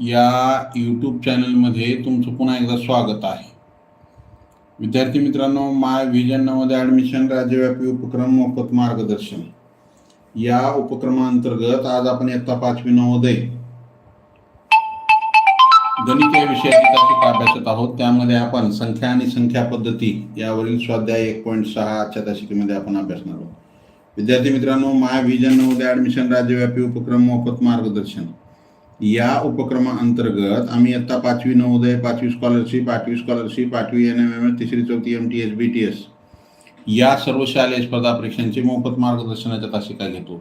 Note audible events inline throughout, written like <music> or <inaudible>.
या यूट्यूब चॅनलमध्ये तुमचं पुन्हा एकदा स्वागत आहे. विद्यार्थी मित्रांनो माय व्हिजन नवोदय ॲडमिशन राज्यव्यापी उपक्रम मोफत मार्गदर्शन. या उपक्रमांतर्गत आज आपण इयत्ता पाचवी नवोदय गणित या विषयाची तासिका अभ्यासत आहोत. त्यामध्ये आपण संख्या आणि संख्या पद्धती यावरील स्वाध्याय एक पॉईंट सहा आजच्या तासिकेमध्ये आपण अभ्यासणार आहोत. विद्यार्थी मित्रांनो माय व्हिजन नवोदय ॲडमिशन राज्यव्यापी उपक्रम मोफत मार्गदर्शन. या उपक्रमाअंतर्गत आम्ही आता पाचवी नवोदय पाचवी स्कॉलरशिप आठवी स्कॉलरशिप आठवी एन एम एम एस तिसरी चौथी M T S B T S या सर्व शालेय स्पर्धा परीक्षांचे मोफत मार्गदर्शनाच्या तासिका घेतो.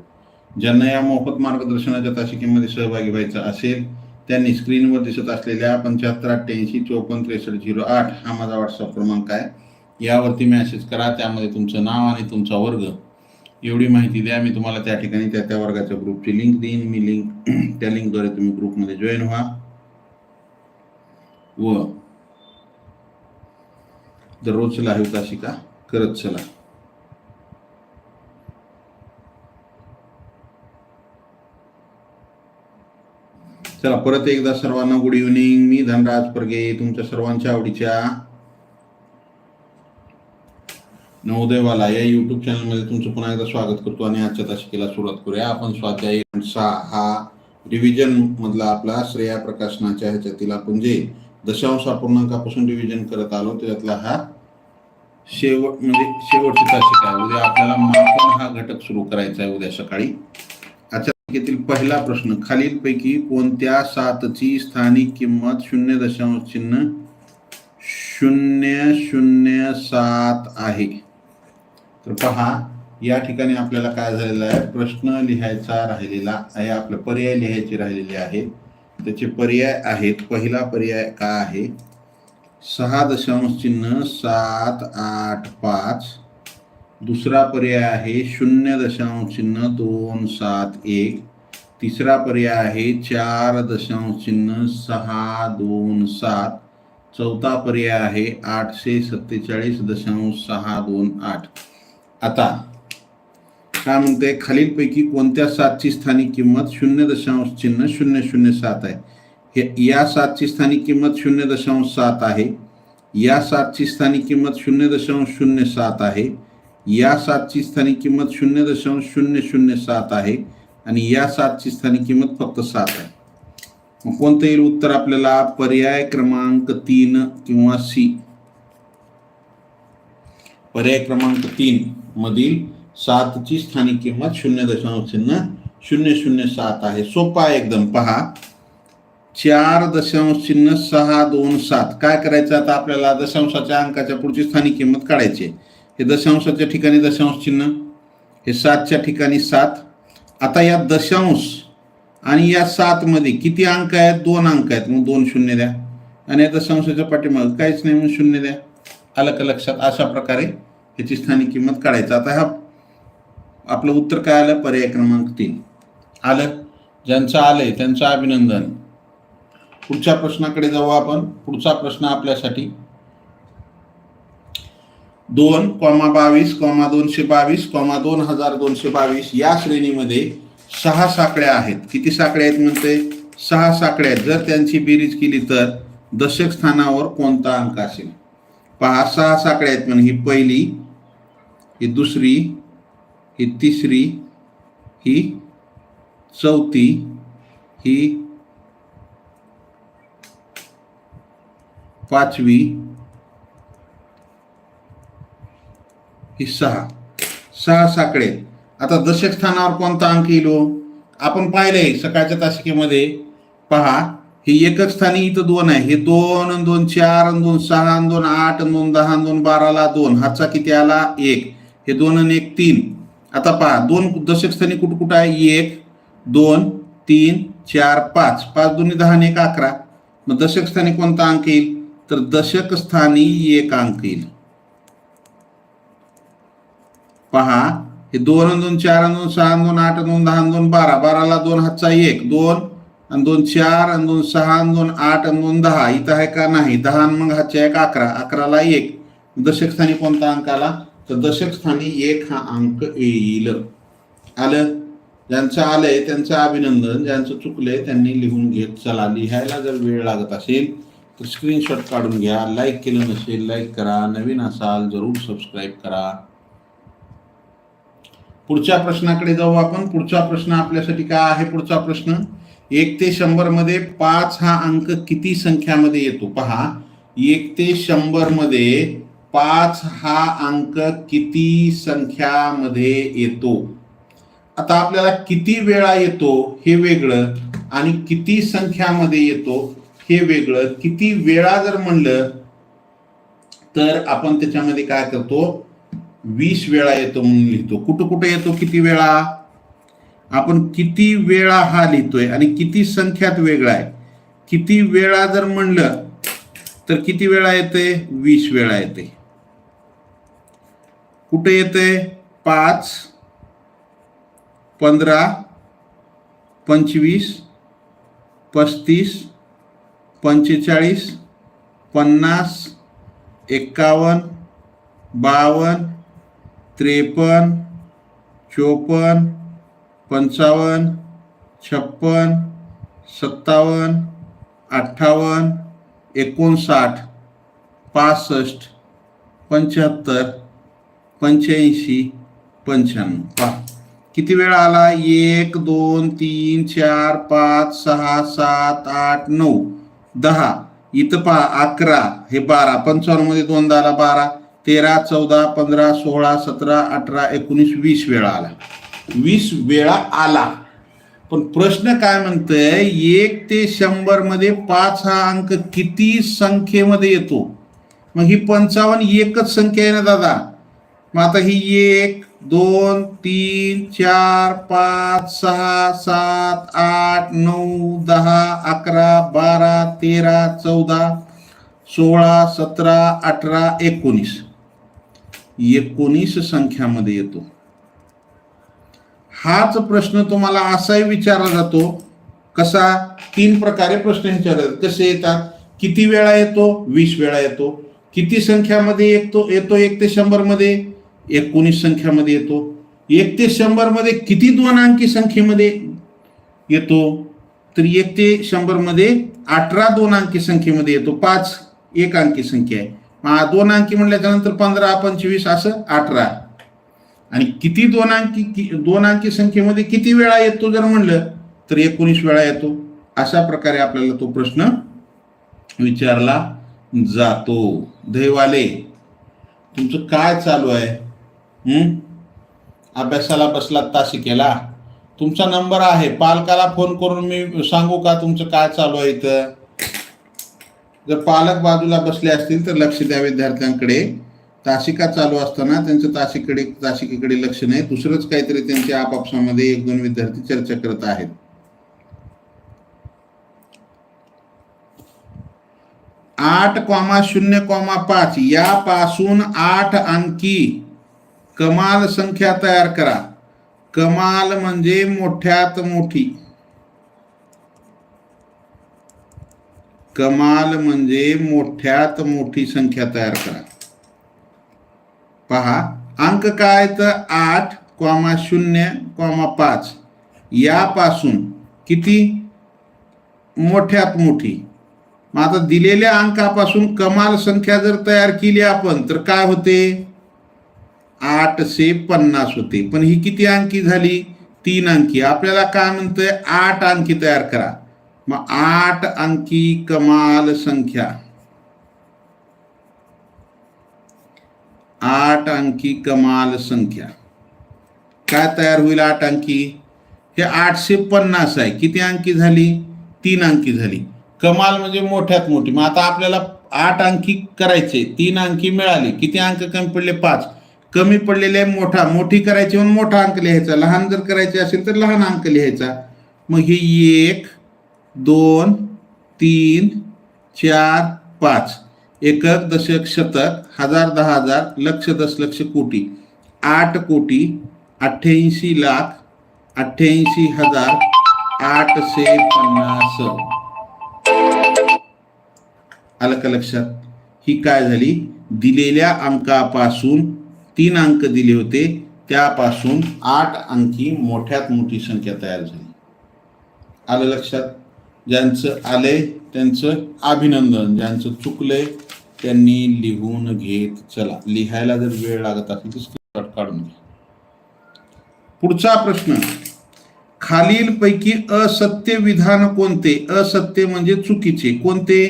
ज्यांना या मोफत मार्गदर्शनाच्या तासिकेमध्ये सहभागी व्हायचं असेल त्यांनी स्क्रीनवर दिसत असलेल्या पंच्याहत्तर अठ्ठ्याऐंशी चौपन्न त्रेसष्ट झिरो आठ हा माझा व्हॉट्सअप क्रमांक आहे. यावरती मेसेज करा त्यामध्ये तुमचं नाव आणि तुमचा वर्ग. एवढी माहिती द्या मी तुम्हाला त्या ठिकाणी त्या त्या वर्गाच्या ग्रुपची लिंक देईन. मी लिंक <clears throat> त्या लिंकद्वारे तुम्ही ग्रुपमध्ये जॉईन व्हा. व दररोज लाईव्ह तासिका करत चला. चला परत एकदा सर्वांना गुड इव्हनिंग मी धनराज परगे तुमच्या सर्वांच्या आवडीच्या नवोदयवाला या युट्यूब चॅनलमध्ये तुमचं पुन्हा एकदा स्वागत करतो आणि आजच्या तासिकेला सुरुवात करूया. आपण स्वाध्याय सहा हा रिव्हिजन मधला आपला श्रेया प्रकाशनाच्या ह्याच्यातील आपण जे दशांश अपूर्णांकापासून रिव्हिजन करत आलो त्यातला हा शेवट म्हणजे शेवटची तासिका आहे. उद्या आपल्याला मापन हा घटक सुरू करायचा आहे उद्या सकाळी. आजच्या तासिकेतील पहिला प्रश्न खालीलपैकी कोणत्या सातची स्थानिक किंमत शून्य दशांश चिन्ह शून्य शून्य सात आहे? तर पहा या ठिकाणी आपल्याला काय झालेलं आहे? प्रश्न लिहायचा राहिलेला आहे आपलं पर्याय लिहायचे राहिलेले आहे. त्याचे पर्याय आहेत. पहिला पर्याय काय आहे? सहा दशांश चिन्ह सात आठ पाच. दुसरा पर्याय आहे शून्य दशांश चिन्ह दोन सात एक. तिसरा पर्याय आहे चार दशांश चिन्ह सहा दोन सात. चौथा पर्याय आहे आठशे सत्तेचाळीस दशांश सहा दोन आठ. आता काय म्हणते खालीलपैकी कोणत्या सातची स्थानिक किंमत शून्य दशांश चिन्ह शून्य शून्य सात आहे? हे या सातची स्थानिक किंमत शून्य दशांश सात आहे. या सातची स्थानिक किंमत शून्य दशांश शून्य सात आहे. या सातची स्थानिक किंमत शून्य दशांश शून्य शून्य सात आहे. आणि या सातची स्थानिक किंमत फक्त सात आहे. मग कोणतं येईल उत्तर आपल्याला? पर्याय क्रमांक तीन किंवा सी. पर्याय क्रमांक तीन. मधील सातची स्थानिक किंमत शून्य दशांश चिन्ह शून्य शून्य सात आहे. सोपा एकदम. पहा. चार दशांश चिन्ह सहा दोन सात. काय करायचं आता आपल्याला? दशांशाच्या अंकाच्या पुढची स्थानिक किंमत काढायची आहे. हे दशांशाच्या ठिकाणी दशांश चिन्ह हे सातच्या ठिकाणी सात. आता या दशांश आणि या सातमध्ये किती अंक आहेत? दोन अंक आहेत. मग दोन शून्य द्या. आणि या दशांशाच्या पाठीमाग काहीच नाही म्हणून शून्य द्या. आलं का लक्षात अशा प्रकारे याची स्थानिक किंमत काढायचं. आता हा आपलं उत्तर काय आलं? पर्याय क्रमांक तीन. आलं. ज्यांचं आलंय त्यांचं अभिनंदन. पुढच्या प्रश्नाकडे जाऊ आपण. पुढचा प्रश्न आपल्यासाठी. दोन कॉमा बावीस कॉमा दोनशे बावीस कॉमा दोन हजार दोनशे बावीस या श्रेणीमध्ये सहा साकड्या आहेत. किती साकड्या आहेत म्हणते सहा साकड्या आहेत. जर त्यांची बेरीज केली तर दशक स्थानावर कोणता अंक असेल? पहा सहा साकड्या आहेत म्हणजे ही पहिली ही दुसरी ही तिसरी ही चौथी ही पाचवी ही सहा. सहा साकडे. आता दशक स्थानावर कोणता अंक येईल हो? आपण पाहिलंय सकाळच्या तासिकेमध्ये. पहा ही एकच स्थानी इथं दोन आहे. हे दोन दोन चार दोन सहा दोन आठ दोन दहा दोन बाराला दोन. हातचा किती आला? एक. हे दोन आणि एक तीन. आता पहा दोन दशक स्थानी कुठं कुठं आहे? एक दोन तीन चार पाच. पाच दोन्ही दहा आणि एक अकरा. मग दशक स्थानी कोणता अंक येईल? तर दशक स्थानी एक अंक येईल. पहा हे दोन दोन चार दोन सहा दोन आठ दोन दहा दोन बारा. बाराला दोन हातचा एक. दोन आणि दोन चार आणि दोन सहा आणि दोन आठ आणि दोन दहा. इथं आहे का नाही? दहा मग हातच्या एक अकरा. अकराला एक. दशक स्थानी कोणता अंक आला तर दशक स्थानी एक हा अंक येईल. आलं? ज्यांचं आलंय त्यांचं अभिनंदन ज्यांचं चुकलंय त्यांनी लिहून घेत चला. लिहायला जर वेळ लागत असेल तर स्क्रीनशॉट काढून घ्या. लाईक केलं नसेल लाईक करा. नवीन असाल जरूर सबस्क्राईब करा. पुढच्या प्रश्नाकडे जाऊ आपण. पुढचा प्रश्न आपल्यासाठी काय आहे पुढचा प्रश्न? एक ते शंभरमध्ये पाच हा अंक किती संख्यामध्ये येतो? पहा. एक ते शंभरमध्ये पाच हा अंक किती संख्यामध्ये येतो? आता आपल्याला किती वेळा येतो हे वेगळं आणि किती संख्यामध्ये येतो हे वेगळं. किती वेळा जर म्हणलं तर आपण त्याच्यामध्ये काय करतो? वीस वेळा येतो म्हणून लिहितो. कुठं कुठं येतो किती वेळा? आपण किती वेळा हा लिहितोय आणि किती संख्यात वेगळा आहे. किती वेळा जर म्हणलं तर किती वेळा येते वीस वेळा येते कुठे येते? पाच पंधरा पंचवीस पस्तीस पंचेचाळीस पन्नास एक्कावन्न बावन्न त्रेपन्न चोपन्न पंचावन्न छप्पन सत्तावन्न अठ्ठावन्न एकोणसाठ पासष्ट पंच्याहत्तर. पंच्याऐंशी पंच्याण्णव. पहा किती वेळा आला? एक दोन तीन चार पाच सहा सात आठ नऊ दहा. इथं पहा अकरा हे बारा. पंचावन्नमध्ये दोनदा आला बारा. तेरा चौदा पंधरा सोळा सतरा अठरा एकोणीस वीस वेळा आला. वीस वेळा आला. पण प्रश्न काय म्हणतोय? एक ते शंभरमध्ये पाच हा अंक किती संख्येमध्ये येतो? मग ही पंचावन्न एकच संख्या आहे ना दादा? मग आता ही एक दोन तीन चार पाच सहा सात आठ नऊ दहा अकरा बारा तेरा चौदा सोळा सतरा अठरा एकोणीस. एकोणीस संख्यामध्ये येतो. हाच प्रश्न तुम्हाला असाही विचारला जातो. कसा? तीन प्रकारे प्रश्न विचारतात कसे येतात? किती वेळा येतो? वीस वेळा येतो. किती संख्यामध्ये येतो? येतो एक ते शंभरमध्ये एकोणीस संख्यामध्ये येतो. एक ते शंभरमध्ये किती दोन अंकी संख्येमध्ये येतो? तर एक ते शंभरमध्ये अठरा दोन अंकी संख्येमध्ये येतो. पाच एक अंकी संख्या आहे. दोन अंकी म्हटल्याच्या नंतर पंधरा पंचवीस असं अठरा. आणि किती दोन अंकी दोन अंकी संख्येमध्ये किती वेळा येतो जर म्हणलं तर एकोणीस वेळा येतो. अशा प्रकारे आपल्याला तो प्रश्न विचारला जातो. दैवाले तुमचं काय चालू आहे? अभ्यासाला बसला तासिकेला तुमचा नंबर आहे. पालकाला फोन करून मी सांगू का तुमचं काय चालू आहे इथं? जर पालक बाजूला बसले असतील तर लक्ष द्या विद्यार्थ्यांकडे. तासिका चालू असताना त्यांचं तासिकडे तासिकेकडे लक्ष नाही. दुसरंच काहीतरी त्यांच्या आपापसामध्ये एक दोन विद्यार्थी चर्चा करत आहेत. आठ कॉमा शून्य कॉमा पाच. यापासून आठ अंकी कमाल संख्या तयार करा. कमाल म्हणजे मोठ्यात मोठी. कमाल म्हणजे मोठ्यात मोठी संख्या तयार करा. पहा अंक काय तर आठ क्वामा शून्य कॉमा पाच. यापासून किती? मोठ्यात मोठी. मग आता दिलेल्या अंकापासून कमाल संख्या जर तयार केली आपण तर काय होते? आठशे पन्नास होते. पण ही किती अंकी झाली? तीन अंकी. आपल्याला काय म्हणतंय? आठ अंकी तयार करा. मग आठ अंकी कमाल संख्या. आठ अंकी कमाल संख्या. काय तयार होईल आठ अंकी? हे आठशे पन्नास आहे. किती अंकी झाली? तीन अंकी झाली. कमाल म्हणजे मोठ्यात मोठी. मग आता आपल्याला आठ अंकी करायचे. तीन अंकी मिळाली. किती अंक कमी पडले? पाच. कमी पडलेले मोठा मोठी करायची म्हणून मोठा अंक लिहायचा. लहान जर करायचे असेल तर लहान अंक लिहायचा. मग हे एक दोन तीन चार पाच. एकक दशक शतक हजार दहा हजार लक्ष दशलक्ष कोटी. आठ कोटी अठ्ठ्याऐंशी लाख अठ्ठ्याऐंशी हजार आठशे पन्नास. आलं का लक्षात? ही काय झाली? दिलेल्या अंकापासून तीन अंक दिले होते त्यापासून आठ अंकी मोठ्यात मोठी संख्या तयार झाली. आलं लक्षात? ज्यांचं आले त्यांचं अभिनंदन. ज्यांचं चुकलंय त्यांनी लिहून घेत चला. लिहायला जर वेळ लागत असेल तर स्क्रीनशॉट काढून घ्या. पुढचा प्रश्न. खालीलपैकी असत्य विधान कोणते? असत्य म्हणजे चुकीचे. कोणते?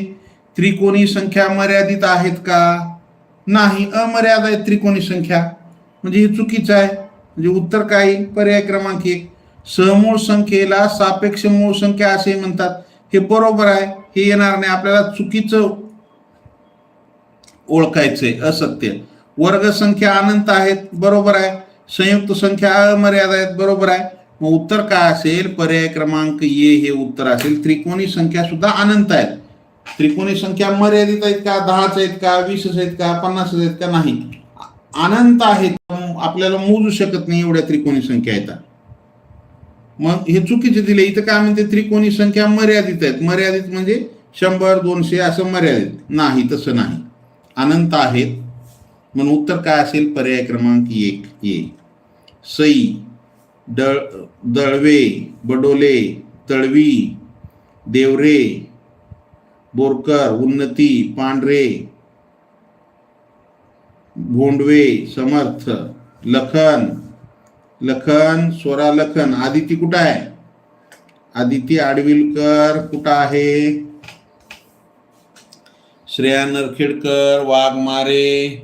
त्रिकोणी संख्या मर्यादित आहेत का? नाही अमर्यादित त्रिकोणी संख्या. म्हणजे हे चुकीचं आहे. म्हणजे उत्तर काय? पर्याय क्रमांक एक. सहमूळ संख्येला सापेक्ष मूळ संख्या असे म्हणतात. हे बरोबर आहे. हे येणार नाही. आपल्याला चुकीचं ओळखायचंय. असत्य. वर्ग संख्या अनंत आहेत. बरोबर आहे. संयुक्त संख्या अमर्यादा आहेत. बरोबर आहे. मग उत्तर काय असेल? पर्याय क्रमांक ए हे उत्तर असेल. त्रिकोणी संख्या सुद्धा अनंत आहेत. त्रिकोणी संख्या मर्यादित आहेत का दहाच आहेत का वीसच आहेत का पन्नास आहेत का नाही. अनंत आहेत आपल्याला मोजू शकत नाही एवढ्या त्रिकोणी संख्या येतात मग हे चुकीचे दिले इथं काय म्हणते त्रिकोणी संख्या मर्यादित आहेत. मर्यादित म्हणजे शंभर दोनशे असं मर्यादित. नाही तसं नाही. अनंत आहेत. म्हणून उत्तर काय असेल? पर्याय क्रमांक एक ये सई दळ दळवे बडोले तळवी देवरे बोरकर, उन्नती पांढरे भोंडवे, समर्थ, लखन लखन स्वरा लखन आदिती कुठं आहे? आदिती आडविलकर कुठं आहे? श्रेया नरखेडकर वाघमारे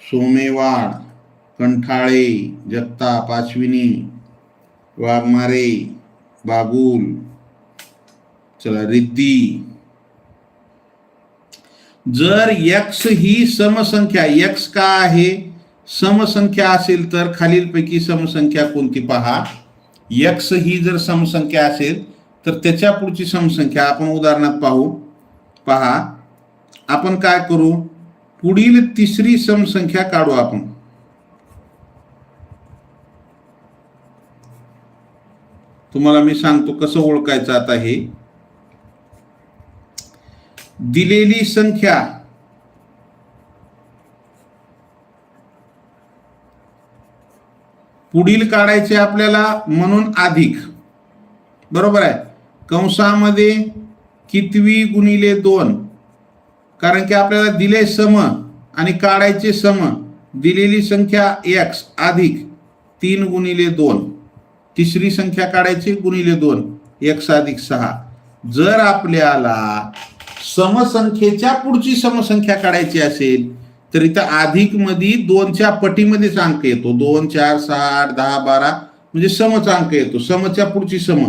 सोमेवाड, कंठाळे जगता पाचविनी वाघमारे बाबुल चला रिद्धी जर यक्स ही समसंख्या यक्स का आहे? समसंख्या असेल तर खालीलपैकी समसंख्या कोणती पहा? यक्स ही जर समसंख्या असेल तर त्याच्या पुढची समसंख्या आपण उदाहरणात पाहू. पहा आपण काय करू? पुढील तिसरी समसंख्या काढू आपण. तुम्हाला मी सांगतो कसं ओळखायचं आता हे. दिलेली संख्या. पुढील काढायचे आपल्याला म्हणून अधिक. बरोबर आहे? कंसामध्ये कितवी गुणिले दोन? कारण की आपल्याला दिले सम आणि काढायचे सम. दिलेली संख्या एक्स अधिक तीन गुणिले दोन. तिसरी संख्या काढायची गुणिले दोन एक अधिक सहा. जर आपल्याला समसंख्येच्या पुढची समसंख्या काढायची असेल तर इथं अधिकमध्ये दोनच्या पटीमध्येच अंक येतो. दोन चार सहा आठ दहा बारा म्हणजे समचा अंक येतो. समच्या पुढची सम.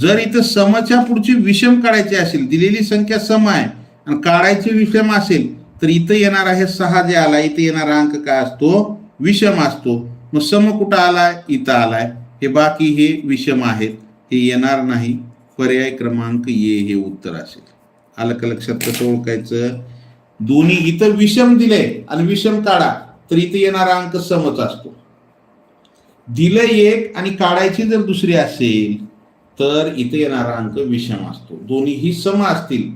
जर इथं समच्या पुढची विषम काढायची असेल दिलेली संख्या सम आहे आणि काढायची विषम असेल तर इथं येणार आहे सहा जे आला इथं येणारा अंक काय असतो? विषम असतो. मग सम कुठं आलाय? इथं आलाय. हे बाकी हे विषम आहेत हे येणार नाही. पर्याय क्रमांक ये हे उत्तर असेल. आलं का लक्षात? कसं ओळखायचं? दोन्ही इथं विषम दिले आणि विषम काढा तर इथे येणारा अंक समच असतो. दिलं एक आणि काढायची जर दुसरी असेल तर इथे येणारा अंक विषम असतो. दोन्हीही सम असतील.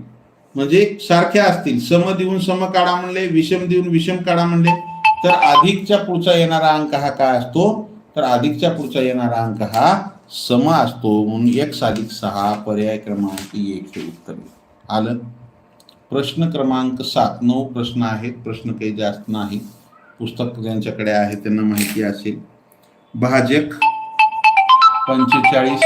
म्हणजे सारख्या असतील. सम देऊन सम काढा म्हणले विषम देऊन विषम काढा म्हणले तर अधिकच्या पुढचा येणारा अंक हा काय असतो? तर अधिकच्या पुढचा येणारा अंक हा सम असतो म्हणून एक अधिक सहा पर्याय क्रमांक एक हे उत्तर आलं? प्रश्न क्रमांक सात. नऊ प्रश्न आहेत. प्रश्न काही जास्त नाही पुस्तक ज्यांच्याकडे आहे त्यांना माहिती असेल. भाजक पंचेचाळीस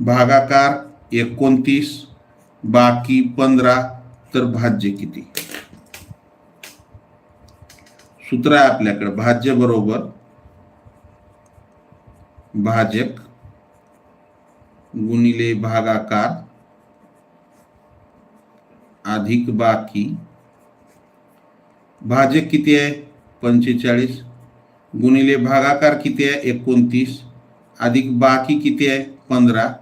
भागाकार एकोणतीस बाकी पंधरा तर भाज्य किती? सूत्र आहे आपल्याकडे. भाज्य बरोबर. भाजक गुणिले भागाकार. अधिक बाकी. भाजक किती आहे? पंचेचाळीस. गुणिले भागाकार किती आहे? एकोणतीस. अधिक बाकी किती आहे? पंधरा.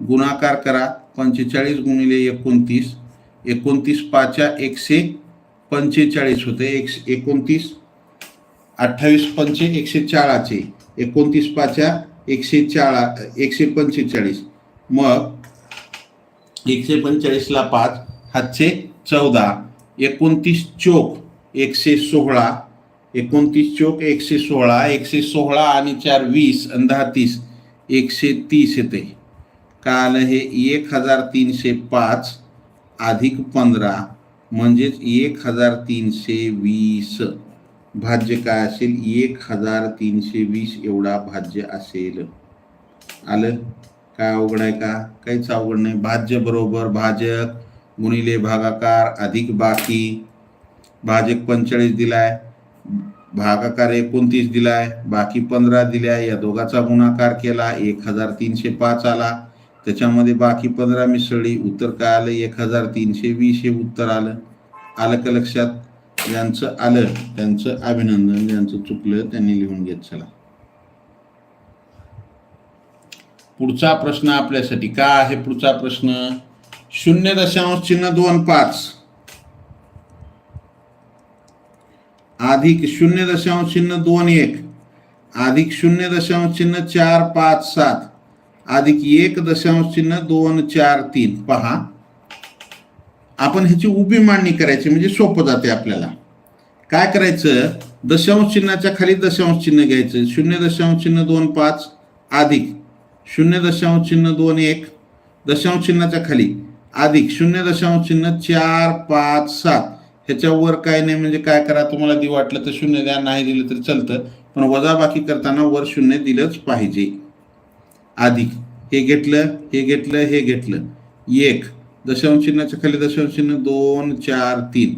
गुणाकार करा. पंचेचाळीस गुणिले एकोणतीस. एकोणतीस पाचा एकशे पंचेचाळीस होते. एकशे एकोणतीस. अठ्ठावीस पंचे एकशे चाळाचे एकोणतीस पाच्या एकशे चाळा एकशे पंचेचाळीस. मग एकशे पंचेचाळीसला पाच हातचे चौदा. एकोणतीस चोक एकशे सोळा. एकोणतीस चोक एकशे सोळा. एकशे सोळा आणि चार वीस आणि दहा तीस. एकशे तीस येते. काल हे एक हजार तीनशे पाच अधिक पंधरा म्हणजेच एक हजार तीनशे वीस. भाज्य काय असेल? एक हजार तीनशे वीस एवढा भाज्य असेल. आलं? काय अवघड आहे का? काहीच अवघड नाही. भाज्य बरोबर भाजक गुणिले भागाकार अधिक बाकी. भाजक पंचेचाळीस दिलाय. भागाकार एकोणतीस दिलाय. बाकी पंधरा दिलाय. या दोघाचा गुणाकार केला. एक हजार तीनशे पाच आला. त्याच्यामध्ये बाकी पंधरा मिसळली उत्तर काय आलं? एक हजार तीनशे वीस हे उत्तर आलं. आलं का लक्षात? ज्यांचं आलं त्यांचं अभिनंदन ज्यांचं चुकलं त्यांनी लिहून घेत चला. पुढचा प्रश्न आपल्यासाठी काय आहे पुढचा प्रश्न? शून्य दशांश चिन्ह दोन पाच. अधिक शून्य दशांश चिन्ह दोन एक. अधिक शून्य दशांश चिन्ह चार पाच सात. अधिक एक दशांश चिन्ह दोन चार तीन. पहा. आपण ह्याची उभी मांडणी करायची म्हणजे सोपं जाते आपल्याला. काय करायचं? दशांश चिन्हाच्या खाली दशांश चिन्ह घ्यायचं. शून्य दशांश चिन्ह दोन पाच अधिक. शून्य दशांश चिन्ह दोन एक. दशांश चिन्हाच्या खाली अधिक. शून्य दशांश चिन्ह चार पाच सात. ह्याच्यावर काय नाही म्हणजे काय करा? तुम्हाला ती वाटलं तर शून्य द्या नाही दिलं तरी चालतं. पण वजाबाकी करताना वर शून्य दिलंच पाहिजे. अधिक. हे घेतलं हे घेतलं हे घेतलं. एक. दशांश चिन्हाच्या खाली दशांश चिन्ह दोन चार तीन.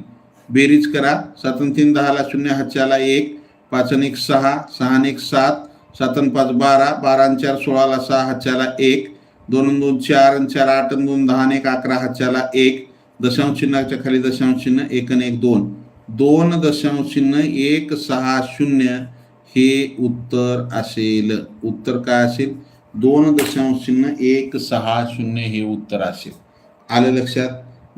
बेरीज करा. सातन तीन दहाला शून्य हातच्याला एक. पाच एक सहा. सहा आणि एक सात. सातन पाच बारा. बारा चार सोळाला सहा हातच्याला एक. दोन दोन चार चार आठ दोन दहा आणि एक अकरा हातच्याला एक. दशांश चिन्हाच्या खाली दशांश चिन्ह एक एक दोन. दोन दशांश चिन्ह एक सहा शून्य हे उत्तर असेल. उत्तर काय असेल? दोन दशांश चिन्ह एक सहा शून्य हे उत्तर असेल. आलं लक्षात.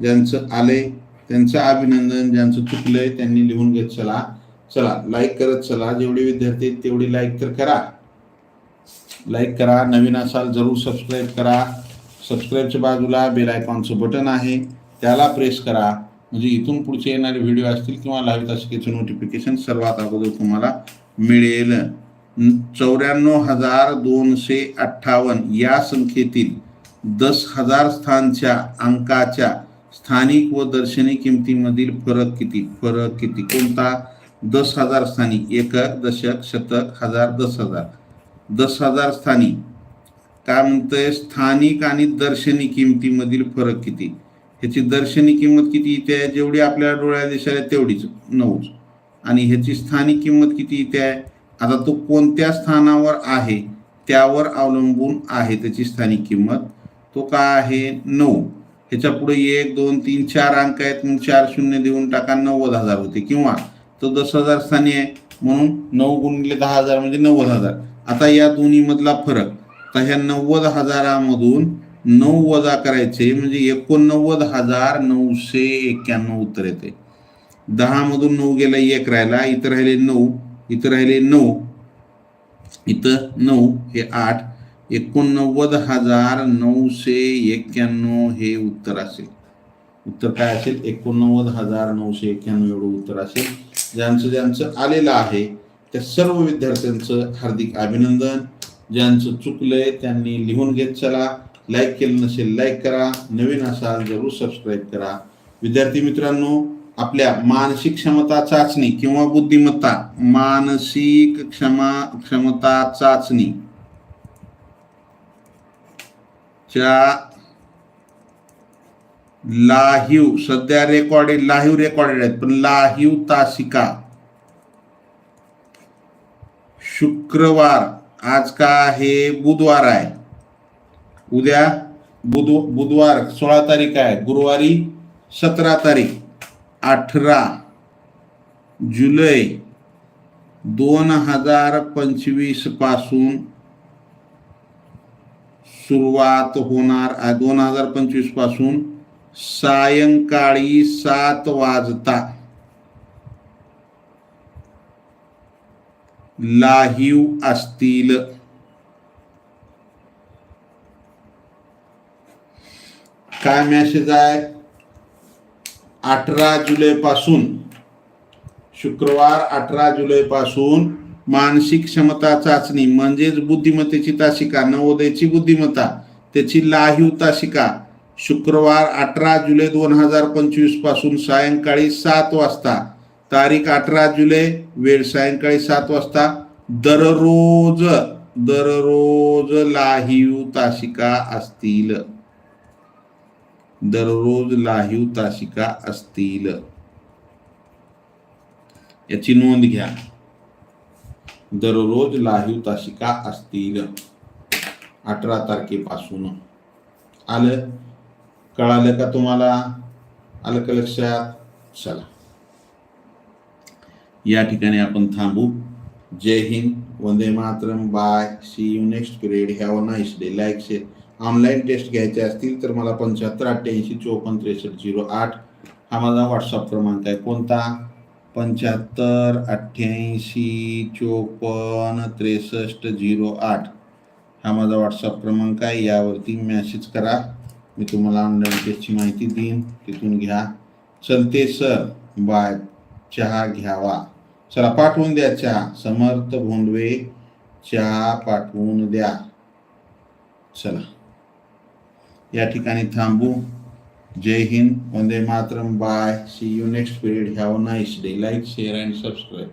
ज्यांचं आलंय त्यांचं अभिनंदन ज्यांचं चुकलंय त्यांनी लिहून घेत चला. चला लाईक करत चला. जेवढे विद्यार्थी तेवढी लाईक तर करा. लाईक करा. नवीन असाल जरूर सबस्क्राईब करा. सबस्क्राईबच्या बाजूला बेल आयकॉनचं बटन आहे. त्याला प्रेस करा. म्हणजे इथून पुढचे येणारे व्हिडिओ असतील किंवा लाईव्ह तासिकेचं नोटिफिकेशन सर्वात अगोदर तुम्हाला मिळेल. चौऱ्याण्णव हजार दोनशे अठ्ठावन्न या संख्येतील दस हजार स्थानच्या अंकाच्या स्थानिक व दर्शनी किमतीमधील फरक किती? फरक किती? कोणता? दस हजार स्थानी. एकक दशक शतक हजार दस हजार. दस हजार स्थानी. काय म्हणतंय? स्थानिक आणि दर्शनी किमतीमधील फरक किती? ह्याची दर्शनी किंमत किती इथे आहे? जेवढी आपल्या डोळ्या दिसायला तेवढीच. नऊच. आणि ह्याची स्थानिक किंमत किती इथे आहे? आता तो कोणत्या स्थानावर आहे? त्यावर अवलंबून आहे त्याची स्थानिक किंमत. तो काय आहे? नऊ. ह्याच्या पुढे एक दोन तीन चार अंक आहेत. मग चार शून्य देऊन टाका नव्वद हजार होते. किंवा तो दस हजार स्थानी आहे. म्हणून नऊ गुणिले दहा हजार म्हणजे नव्वद हजार. आता या दोन्ही मधला फरक. आता ह्या नव्वद हजारामधून नऊ वजा करायचे म्हणजे एकोणनव्वद हजार नऊशे एक्क्याण्णव उत्तर येते. दहा मधून नऊ गेला एक राहिला. इथं राहिले नऊ. इथं राहिले नऊ. इथं नऊ हे आठ. एकोणनव्वद हजार नऊशे एक्क्याण्णव हे उत्तर असेल. उत्तर काय असेल? एकोणनव्वद हजार नऊशे एक्क्याण्णव एवढं उत्तर असेल. ज्यांचं ज्यांचं आलेलं आहे त्या सर्व विद्यार्थ्यांचं हार्दिक अभिनंदन. ज्यांचं चुकलंय त्यांनी लिहून घेत चला. लाईक केलं नसेल लाईक करा. नवीन असाल जरूर सबस्क्राईब करा. विद्यार्थी मित्रांनो आपल्या मानसिक क्षमता चाचणी किंवा बुद्धिमत्ता मानसिक क्षमा क्षमता चाचणी च्या लाहीव सध्या रेकॉर्डेड लाहीव रेकॉर्डेड आहेत पण लाहीव तासिका. शुक्रवार आज का आहे? बुधवार आहे. उद्या बुध बुधवार सोळा तारीख आहे गुरुवारी सतरा तारीख अठरा जुलै दोन हजार पंचवीसपासून सुरुवात होणार दोन हजार पंचवीसपासून सायंकाळी सात वाजता लाहीव असतील. काय मेसेज आहे? अठरा जुलैपासून शुक्रवार अठरा जुलैपासून मानसिक क्षमता चाचणी म्हणजेच बुद्धिमत्तेची तासिका नवोदयची बुद्धिमत्ता त्याची लाहीव तासिका. शुक्रवार अठरा जुलै दोन हजार पंचवीसपासून सायंकाळी सात वाजता. तारीख अठरा जुलै वेळ सायंकाळी सात वाजता. दररोज दररोज लाहीव तासिका असतील. दररोज लाहीव तासिका असतील. याची नोंद घ्या. दररोज लाहीव तासिका असतील? अठरा तारखेपासून. आलं? कळालं का तुम्हाला? आलं का लक्षात? चला. या ठिकाणी आपण थांबू. जय हिंद. वंदे Mataram. Bye. See you next period have a nice day like share online test घ्यायचे असतील तर मला पंच्याहत्तर अठ्ठ्याऐंशी चोपन्न त्रेसष्ट झिरो आठ हा माझा व्हॉट्सअप क्रमांक आहे. कोणता? पंच्याहत्तर अठ्ठ्याऐंशी चोपन्न त्रेसष्ट झिरो आठ. हा माझा व्हॉट्सअप क्रमांक आहे. यावरती मेसेज करा. मी तुम्हाला ऑनलाईन टेस्टची माहिती देईन. तिथून घ्या. चलते सर. बाय. चहा घ्यावा. चला पाठवून द्या चहा. समर्थ भोंडवे चहा पाठवून द्या. चला. या ठिकाणी थांबू. जय हिंद वंदे Mataram bye see you next period have a nice day like share and subscribe.